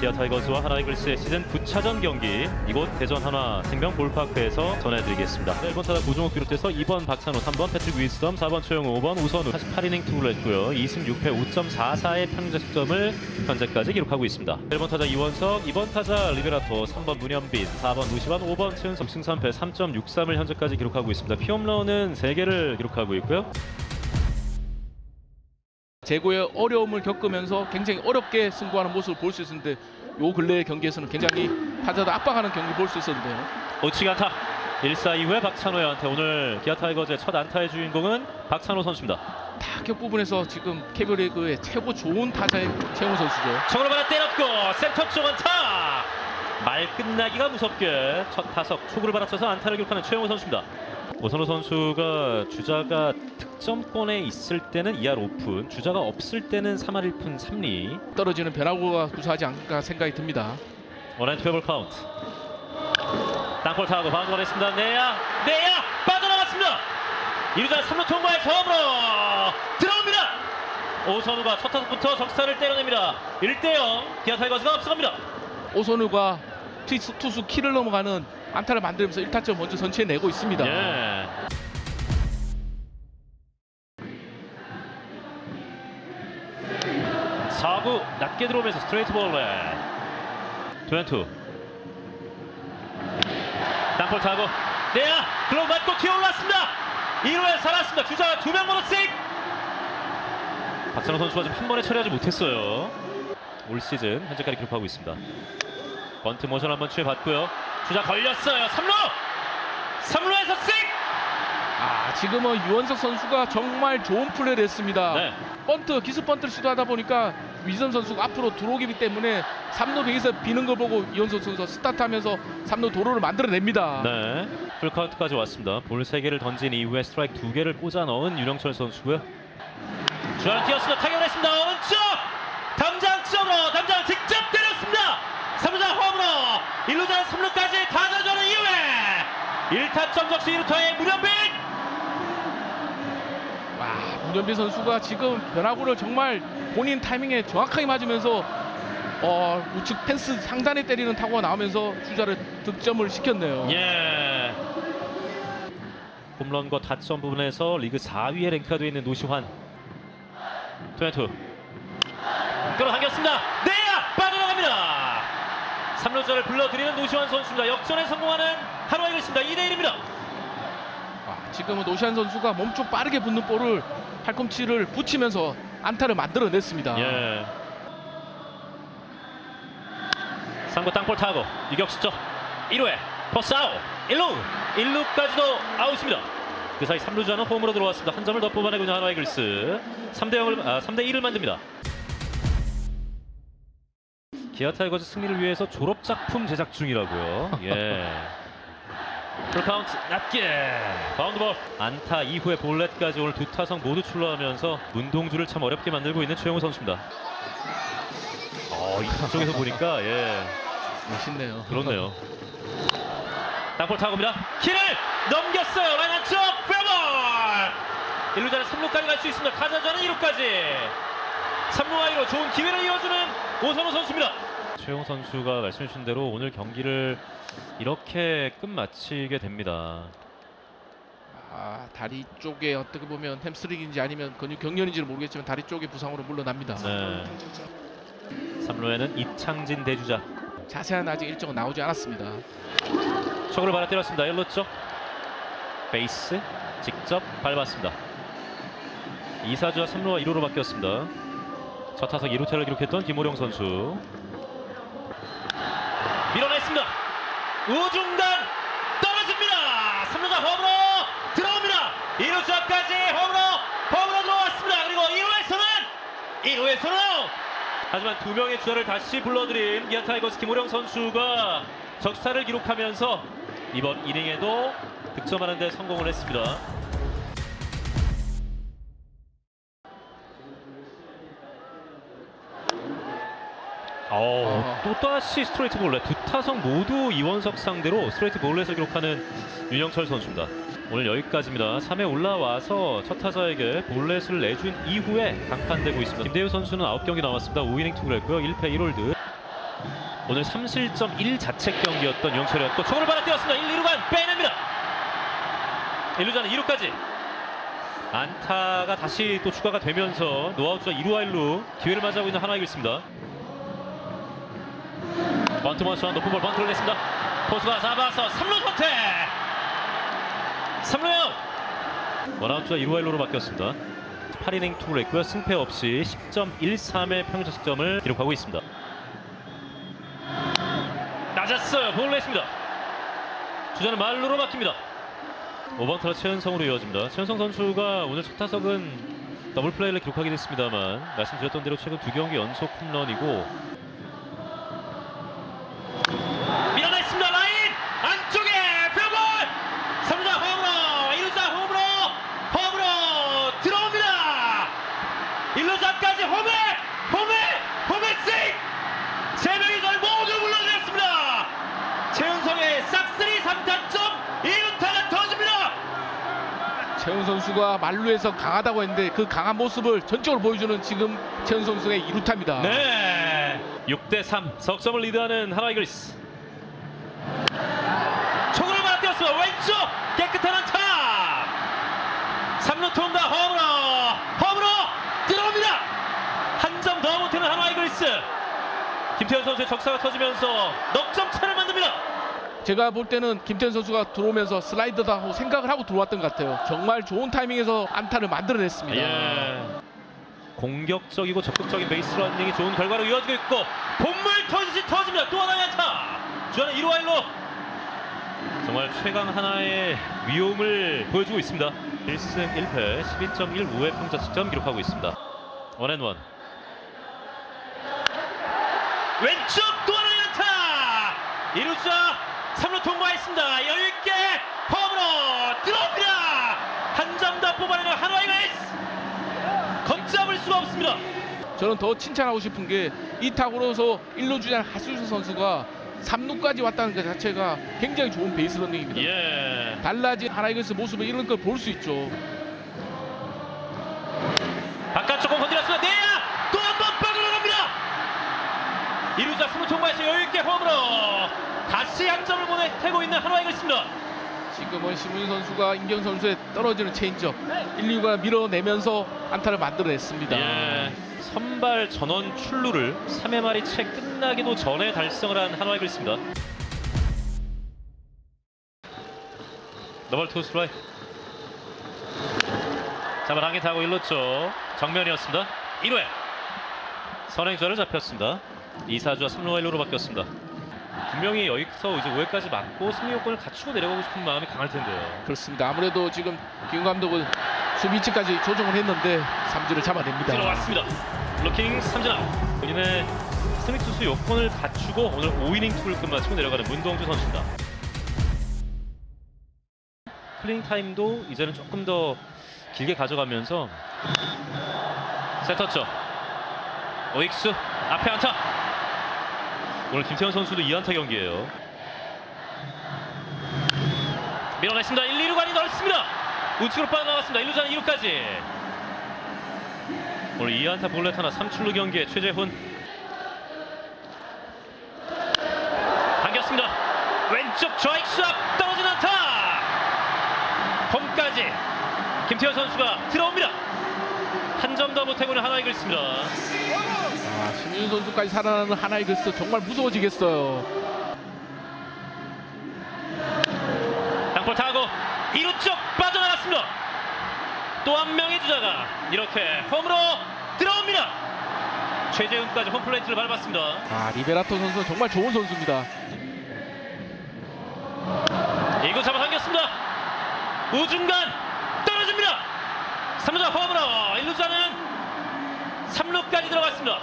기아 타이거즈와 하나이글스의 시즌 9차전 경기 이곳 대전 하나 생명 볼파크에서 전해드리겠습니다. 1번 타자 고종욱 비롯해서 2번 박찬호, 3번 패트릭 위스덤, 4번 최영우, 5번 우선우 48이닝 투구를 했고요. 2승 6패 5.44의 평균자책점을 현재까지 기록하고 있습니다. 1번 타자 이원석, 2번 타자 리베라토, 3번 문현빈, 4번 루시반, 5번 최은섭 승 3패 3.63을 현재까지 기록하고 있습니다. 피홈런은 3개를 기록하고 있고요. 제고의 어려움을 겪으면서 굉장히 어렵게 승부하는 모습을 볼 수 있었는데 요 근래의 경기에서는 굉장히 타자도 압박하는 경기 볼 수 있었는데요. 오치기 안타 1사 이후에 박찬호한테 오늘 기아 타이거즈의 첫 안타의 주인공은 박찬호 선수입니다. 타격 부분에서 지금 캐비리그의 최고 좋은 타자의 최영우 선수죠. 청으로 받아 때렸고 센터 쪽 안타 말 끝나기가 무섭게 첫 타석 초구를 받아쳐서 안타를 기록하는 최영호 선수입니다. 오선호 선수가 주자가 득점권에 있을 때는 2할 오픈 주자가 없을 때는 3할 1푼 3리. 떨어지는 변화구가 구수하지 않을까 생각이 듭니다. 원앤 트웨블 카운트. 땅볼 타고 바운드 걸었습니다. 내야 내야 빠져나갔습니다. 2루자 3루 통과해 처음으로 들어옵니다. 오선우가 첫 타석부터 적사를 때려냅니다. 1대0 기아 타이거즈가 앞서갑니다. 오선우가 투수, 투수 키를 넘어가는 안타를 만들면서 1타점 먼저 선취해 내고 있습니다. 예. 사구 낮게 들어오면서 스트레이트 볼에. 투앤투. 땅볼 타고. 내야! 글로 맞고 튀어올랐습니다! 2루에 살았습니다. 주자 두명 모노씩! 박찬호 선수가 지금 한 번에 처리하지 못했어요. 올 시즌 현재까지 기록하고 있습니다. 번트 모션 한번 취해봤고요 주자 걸렸어요 3루 3루에서 씩아 지금은 유원석 선수가 정말 좋은 플레이를 했습니다. 네. 번트 기습 번트를 시도하다 보니까 위선 선수가 앞으로 들어오기 때문에 3루 베이스 비는 걸 보고 이원석 선수가 스타트하면서 3루 도로를 만들어냅니다. 네. 풀카운트까지 왔습니다. 볼 3개를 던진 이후에 스트라이크 2개를 꽂아 넣은 윤영철 선수고요. 주안 뛰었습니다. 타격했습니다. 오른쪽! 담장 쪽으로 담장 직접 때렸습니다. 3루자 홈으로 1루자 3루까지 다 가져오는 이후에 1타점 적시 1루타의 문현빈! 와 문현빈 선수가 지금 변화구를 정말 본인 타이밍에 정확하게 맞으면서 어, 우측 펜스 상단에 때리는 타구가 나오면서 주자를 득점을 시켰네요. 예. 홈런과 타점 부분에서 리그 4위에 랭크가 되어 있는 노시환. 투앤투. 끌어당겼습니다. 3루자를 불러들이는 노시환 선수입니다. 역전에 성공하는 하루가 이겼습니다. 2대 1입니다. 와, 지금은 노시안 선수가 몸쪽 빠르게 붙는 볼을 팔꿈치를 붙이면서 안타를 만들어냈습니다. 예. 3구 땅볼 타고 유격수죠. 1루에 포스 아웃 1루 1루까지도 아웃입니다. 그 사이 3루자는 홈으로 들어왔습니다. 한 점을 더 뽑아내고 있는 하나 이글스 3대 0을 아, 3대 1을 만듭니다. 기아 타이거즈 승리를 위해서 졸업 작품 제작 중이라고요. 예. 풀카운트 낮게 바운드볼 안타 이후에 볼넷까지 오늘 두 타석 모두 출루하면서 문동주를 참 어렵게 만들고 있는 최영우 선수입니다. 어, 이쪽에서 보니까 예 멋있네요. 그렇네요. 땅볼 타고입니다. 키를 넘겼어요. 라인 안쪽 페어볼 1루자는 3루까지 갈 수 있습니다. 타자자는 2루까지 3루와 2루 좋은 기회를 이어주는 오선호 선수입니다. 최용 선수가 말씀해 주신 대로 오늘 경기를 이렇게 끝마치게 됩니다. 아, 다리 쪽에 어떻게 보면 햄스트링인지 아니면 근육 경련인지는 모르겠지만 다리 쪽에 부상으로 물러납니다. 네. 3루에는 이창진 대주자 자세한 아직 일정은 나오지 않았습니다. 척으로 받아 때렸습니다. 1루 쪽 베이스 직접 밟았습니다. 2사주와 3루와 1루로 바뀌었습니다. 첫 타석 2루타를 기록했던 김호령 선수 밀어냈습니다. 우중간 떨어집니다. 3루자 홈으로 들어옵니다. 2루 주까지 홈으로 홈으로 들어왔습니다. 그리고 1루에서는 1루에서는 하지만 두 명의 주자를 다시 불러들인 기아 타이거스 김호령 선수가 적사를 기록하면서 이번 이닝에도 득점하는 데 성공을 했습니다. 어, 또다시 스트레이트 볼넷 두 타석 모두 이원석 상대로 스트레이트 볼넷을 기록하는 윤영철 선수입니다. 오늘 여기까지입니다. 3회 올라와서 첫 타자에게 볼넷을 내준 이후에 강판되고 있습니다. 김대우 선수는 9경기 남았습니다. 5이닝 투구를 했고요. 1패 1홀드. 오늘 3실점 1자책 경기였던 용철이었고 초구를 받아 뛰었습니다. 1, 2루간 빼냅니다. 1루자는 2루까지 안타가 다시 또 추가가 되면서 노아웃과 2루와 1루 기회를 맞이하고 있는 하나이고 있습니다. 번트 먼스와 높은 볼 번트를 냈습니다. 포수가 잡아서 3루 선택 3루 아웃 원아웃과 2루와 1루로 바뀌었습니다. 8이닝 투구를 했고요. 승패 없이 10.13의 평균 득점을 기록하고 있습니다. 낮았어요. 볼을 냈습니다. 주자는 말루로 바뀝니다. 5번 타자 최은성으로 이어집니다. 최은성 선수가 오늘 첫 타석은 더블 플레이를 기록하게 됐습니다만 말씀드렸던 대로 최근 두 경기 연속 홈런이고 밀어냈습니다. 라인 안쪽에 페어볼 3루자 홈으로 1루자 홈으로 홈으로 들어옵니다. 1루자까지 홈에 홈에 홈에 세이브 세 명이 걸 모두 물러냈습니다. 최은성의 싹쓸이 3타점 2루타가 터집니다. 최훈 선수가 만루에서 강하다고 했는데 그 강한 모습을 전적으로 보여주는 지금 최훈 선수의 2루타입니다. 네. 6대 3 석점을 리드하는 하나 이글스. 초구를 맞았습니다. 왼쪽 깨끗한 안타. 3루 통과 홈으로 홈으로 들어옵니다. 한 점 더 못하는 하나 이글스. 김태현 선수의 적사가 터지면서 넉점 차를 만듭니다. 제가 볼 때는 김태현 선수가 들어오면서 슬라이더다 하고 생각을 하고 들어왔던 것 같아요. 정말 좋은 타이밍에서 안타를 만들어냈습니다. 예. 공격적이고 적극적인 베이스 러닝이 좋은 결과로 이어지고 있고 본물 터지시 터집니다. 또 하나의 안타. 주자는 1루 1루. 정말 최강 하나의 위용을 보여주고 있습니다. 1승 1패 12.15의 평자 득점 기록하고 있습니다. 원앤원. 왼쪽 또 하나의 안타. 1루자 3루 통과했습니다. 여유있게 홈으로 들어옵니다. 한 점 더 뽑아내는 한화이가 에이스. 걷잡을 수가 없습니다. 저는 더 칭찬하고 싶은 게 이 타구로서 1루 주자 하수수 선수가 3루까지 왔다는 것 자체가 굉장히 좋은 베이스 러닝입니다. 예. 달라진 하나이글스 모습을 이런 걸 볼 수 있죠. 바깥쪽 공 건드렸습니다. 내야 또 한 번 빠져나갑니다. 이루자 스무 통과해서 여유있게 홈으로 다시 한 점을 보내고 있는 한화이가 있습니다. 지금은 심훈 선수가 임경 선수의 떨어지는 체인지업 1, 2가 밀어내면서 안타를 만들어냈습니다. 예. 선발 전원 출루를 3회 말이 채 끝나기도 전에 달성을 한 한화이가 있습니다. 더블 투 스트라이크. 잡아 당기 타고 1루 쪽 정면이었습니다. 1회 선행주자를 잡혔습니다. 2사주와 3루와 1루로 바뀌었습니다. 분명히 여기서 이제 5회까지 맞고 승리 요건을 갖추고 내려가고 싶은 마음이 강할 텐데요. 그렇습니다. 아무래도 지금 김 감독은 수비치까지 조정을 했는데 삼진을 잡아냅니다. 들어왔습니다. 루킹 삼진아 본인의 승리 투수 요건을 갖추고 오늘 5이닝 투를 끝마치고 내려가는 문동주 선수입니다. 클링 타임도 이제는 조금 더 길게 가져가면서 세터죠. 오익수 앞에 안타. 오늘 김태현 선수도 2안타 경기예요. 밀어냈습니다. 1, 2루 간이 넓습니다. 우측으로 빠져나갔습니다. 1루자는 2루까지. 오늘 2안타 볼넷 하나 3출루 경기에 최재훈 당겼습니다. 왼쪽 좌익수 앞 떨어진 안타. 홈까지 김태현 선수가 들어옵니다. 한 점더 못해고는 하나 이글습니다. 아, 심윤 선수까지 살아나는 하나이글스 정말 무서워지겠어요. 땅볼 타고 2루 쪽 빠져나갔습니다. 또 한 명의 주자가 이렇게 홈으로 들어옵니다. 최재훈까지 홈플레이트를 밟았습니다. 아, 리베라토 선수 정말 좋은 선수입니다. 이구 잡아당겼습니다. 우중간 떨어집니다. 3루자 홈으로 1루자는 3루까지 들어갔습니다.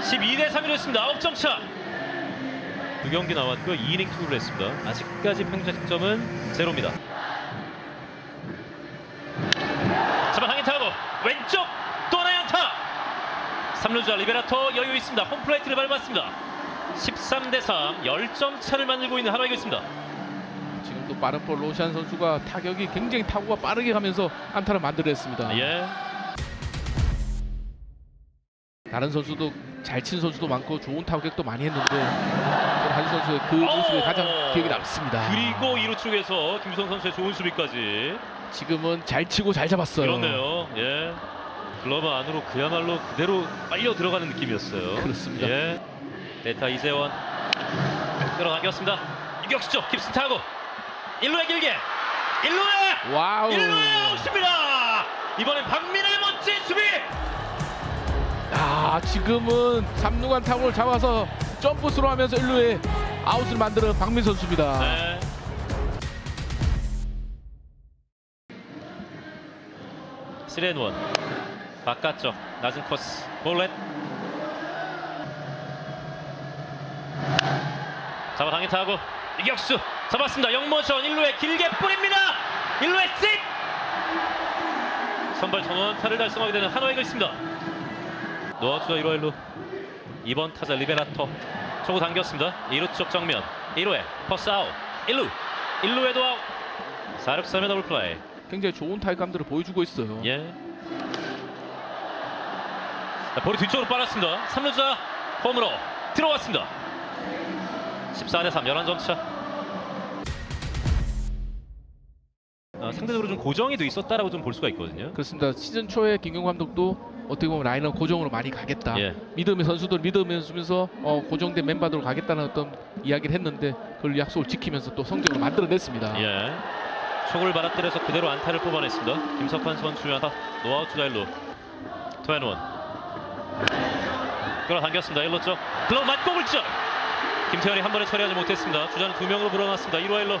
12대 3이 됐습니다. 9점 차. 두 경기 나왔고요. 2이닝 투구를 했습니다. 아직까지 평균 득점은 제로입니다. 잡아당기 타고 왼쪽 또 하나의 안타. 3루자 리베라토 여유 있습니다. 홈플레이트를 밟았습니다. 13대 3, 10점 차를 만들고 있는 하나이고 있습니다. 지금 또 빠른 볼 로시안 선수가 타격이 굉장히 타구가 빠르게 가면서 안타를 만들어냈습니다. 예. 다른 선수도 잘 친 선수도 많고 좋은 타격도 많이 했는데 한 선수의 그 모습이 가장 기억에 남습니다. 그리고 2루 쪽에서 김유성 선수의 좋은 수비까지 지금은 잘 치고 잘 잡았어요. 그렇네요. 예. 글러브 안으로 그야말로 그대로 빨려 들어가는 느낌이었어요. 그렇습니다. 예. 베타 이재원 끌어당겼습니다. 유격수죠. 깁스 타고 1루에 길게 1루에 와우. 1루에 아웃입니다. 이번엔 박민의 멋진 수비. 아 지금은 3루간 타구를 잡아서 점프 스로 하면서 1루에 아웃을 만드는 박민 선수입니다. 네. 시렌원 바깥쪽 낮은 코스. 볼렛 잡아당겨 타고 이격수. 잡았습니다. 영모션 1루에 길게 뿌립니다. 1루에 씩! 선발 전원 타를 달성하게 되는 한화이가 있습니다 노아투자 1루 1루 2번 타자 리베라토 초구 당겼습니다 2루 쪽 정면 1루에 퍼스 아웃 1루 1루에도 아웃 4루 3의 더블 플레이 굉장히 좋은 타격감들을 보여주고 있어요. 예. 자, 볼이 뒤쪽으로 빨았습니다. 3루자 홈으로 들어왔습니다. 14대 3 11점 차. 상대적으로 좀 고정이 돼 있었다라고 좀 볼 수가 있거든요. 그렇습니다. 시즌 초에 김경 감독도 어떻게 보면 라인은 고정으로 많이 가겠다. 예. 믿음의 선수들 믿으면서 어, 고정된 멤버들로 가겠다는 어떤 이야기를 했는데 그걸 약속을 지키면서 또 성적을 만들어냈습니다. 예. 초구를 받아들여서 그대로 안타를 뽑아냈습니다. 김석환 선수와 노아웃 투자 1루. 투앤원. 끌어당겼습니다. 1루 쪽. 글러브 맞고 굴절. 김태현이 한 번에 처리하지 못했습니다. 주자는 두 명으로 불어났습니다. 1루 1루.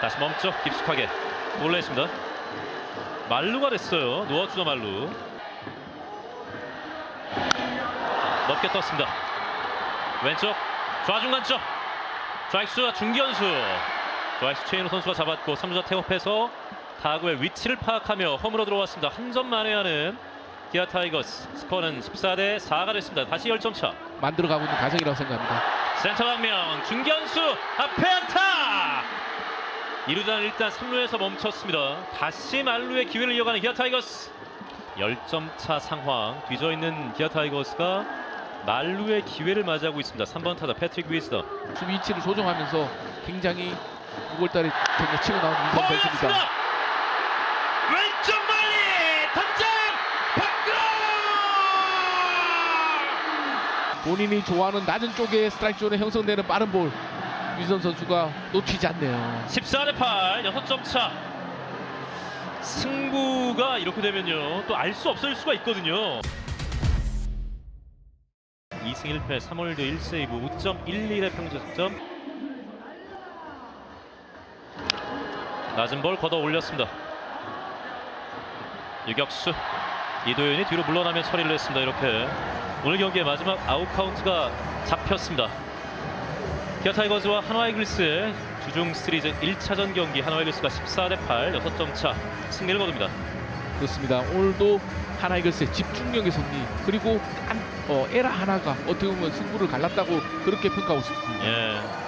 다시 멈춰 깊숙하게 올라했습니다. 말루가 됐어요. 투자 말루. 넓게 떴습니다. 왼쪽 좌중간 쪽 좌익수와 중견수 좌익수 최인호 선수가 잡았고 3주자 태업해서 타구의 위치를 파악하며 홈으로 들어왔습니다. 한 점 만회하는 기아 타이거스 스코어는 14대 4가 됐습니다. 다시 10점 차 만들어가고 있는 과정이라고 생각합니다. 센터 방면 중견수 앞에 안타 2루자는 일단 3루에서 멈췄습니다. 다시 말루의 기회를 이어가는 기아 타이거스 10점 차 상황 뒤져있는 기아 타이거스가 말루의 기회를 맞이하고 있습니다. 3번 타자 패트릭 위스더 수비 위치를 조정하면서 굉장히 6월달에 굉장히 치고 나온 보였습니다. 선수입니다. 왼쪽 멀리 던점 밖으로 본인이 좋아하는 낮은 쪽에 스트라이크 존에 형성되는 빠른 볼 유선 선수가 놓치지 않네요. 14대 8 6점 차. 승부가 이렇게 되면요 또 알 수 없을 수가 있거든요. 2승 1패 3월드 1세이브 5.11의 평균 득점. 낮은 볼 걷어 올렸습니다. 유격수. 이도현이 뒤로 물러나며 처리를 했습니다. 이렇게 오늘 경기의 마지막 아웃 카운트가 잡혔습니다 기아 타이거즈와 한화 이글스의 주중 시리즈 1차전 경기 한화 이글스가 14 대 8 6점 차 승리를 거둡니다. 그렇습니다. 오늘도 하나이글스의 집중력의 승리 그리고 안- 어, 에라 하나가 어떻게 보면 승부를 갈랐다고 그렇게 평가하고 싶습니다. 예.